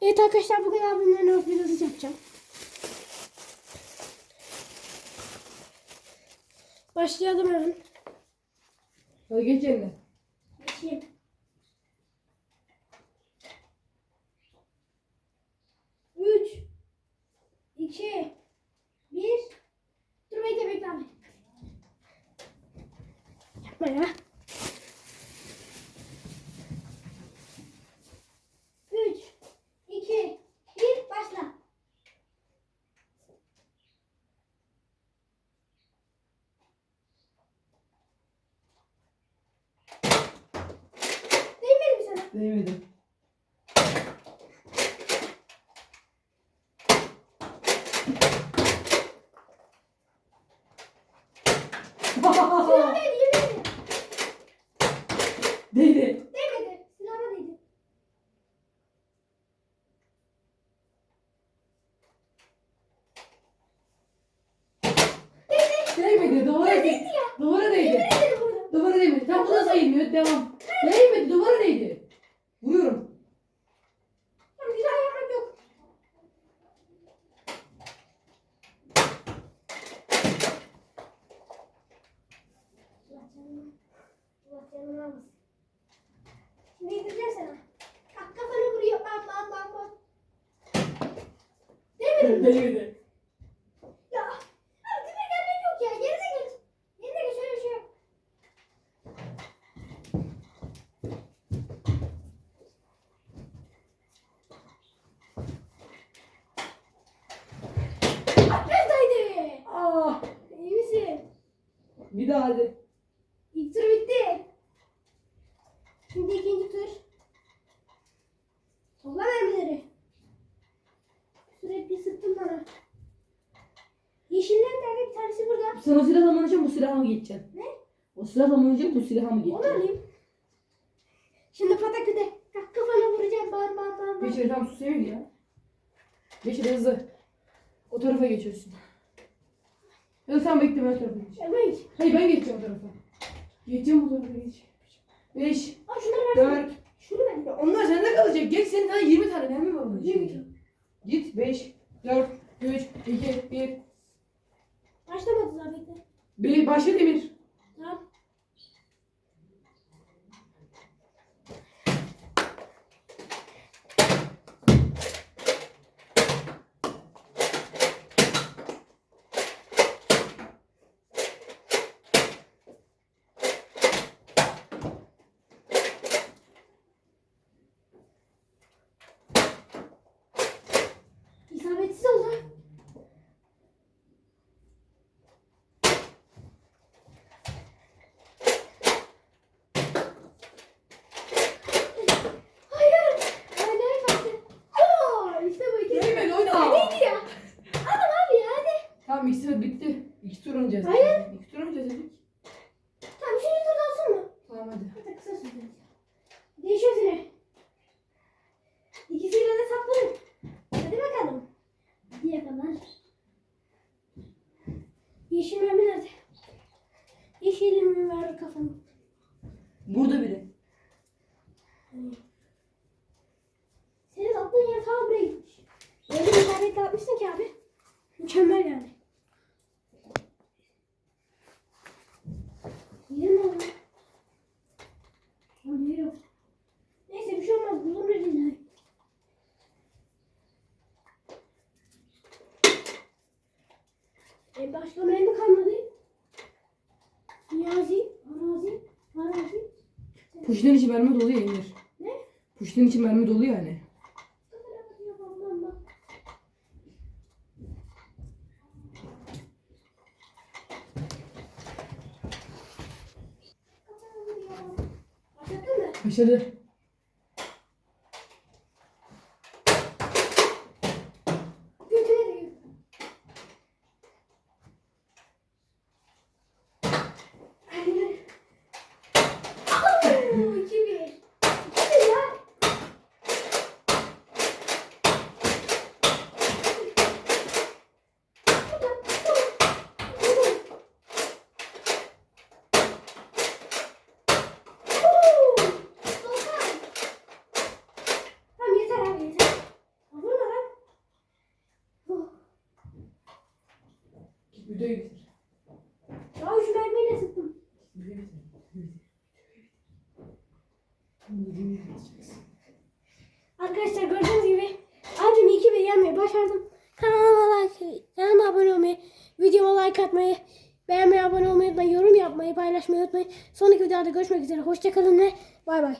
Evet arkadaşlar bugün abimle videosu yapacağım. Başlayalım hemen. Hadi geç yerine. Geçeyim. Üç, iki, bir. Dur bekle bekle abi. Yapma ya. Üç, iki, bir, başla. Değmedi mi sana? Değmedi. Silahına değdi. Değdi. Değmedi. Silahına değdi. Değmedi. Duvara Değdi. Duvara değdi. Duvara değmedi. Tam bu da sayılmıyor. Devam. Değmedi. Duvara değdi. Vuruyorum. Tamam güzel yapmak yok. Allah canını. Allah canını almasın. Şimdi indireceğim sana. Kalk kafanı vuruyor. Bam bam bam bam. Değmedi mi? Değmedi. Ya. Abi tipe gelmek yok ya. Yerine geç. Yerine geç. Öyle bir şey yok. Neredeydi? Aa. İyi misin? Bir daha hadi. İlk tur bitti. Şimdi ikinci tur. Topla mermileri. Sürekli sıktın bana. Yeşiller nerede? Bir tanesi burada. Sen o silahla mı oynayacaksın bu silahla mı geçeceksin? Ne? O silahla mı oynayacaksın bu silahla mı Onu geçeceksin? alayım. Şimdi pataküde. Kalk kafana vuracağım. Bam bam bam bam. Geçir tam susayım ya. Geçir hızlı. O tarafa geçiyorsun. Ya da sen bekle ben tarafa geç. Geç. Hayır ben geçeceğim o tarafa. Geçeceğim o tarafa geç. 5, Al şunları ver. 4, Şunu ver. Onlar sende kalacak. Geç senin daha 20 tane var onun Niye içinde. geçiyorum? Git 5, 4, 3, 2, 1. Başlamadı daha bekle. Bir başla demir. Tamam. İsabetsiz oldu. Hayır. Aynen kalktı. Oo, işte bu iki. Değmedi, oyna. Neydi ya? Adam abi ya hadi. Tamam ikisi de bitti. İki tur oynayacağız. Hayır. İki tur oynayacağız dedik. Tamam üçüncü turda olsun mu? Tamam hadi. Hatta kısa sürdü. Değişiyoruz yine. İkisiyle de saplarım. Hadi bakalım. Diye kadar. Yeşil mermi nerede? Yeşilimi ver kafamı. Burada biri. Senin yer tam buraya gitmiş. Öyle bir işaretle atmışsın ki abi. Mükemmel yani. E başka mermi kalmadı. Niyazi, Arazi, Arazi. Puştin içi mermi dolu ya Emir. Ne? Puştin içi mermi dolu yani. Başladın mı? Başladı. Götüne de gö- Aynen. Oo, iki bir. İki bir ya. Oo, Volkan. Videoyu bitir. Ya şu mermiyi de sıktım. Videoyu bitir. Videoyu bitireceksin. Arkadaşlar gördüğünüz gibi abim iyi ki bir yenmeyi başardım. Kanalıma like, kanalıma abone olmayı, videoma like atmayı, beğenmeyi, abone olmayı yorum yapmayı, paylaşmayı unutmayın. Sonraki videoda görüşmek üzere. Hoşçakalın ve bay bay.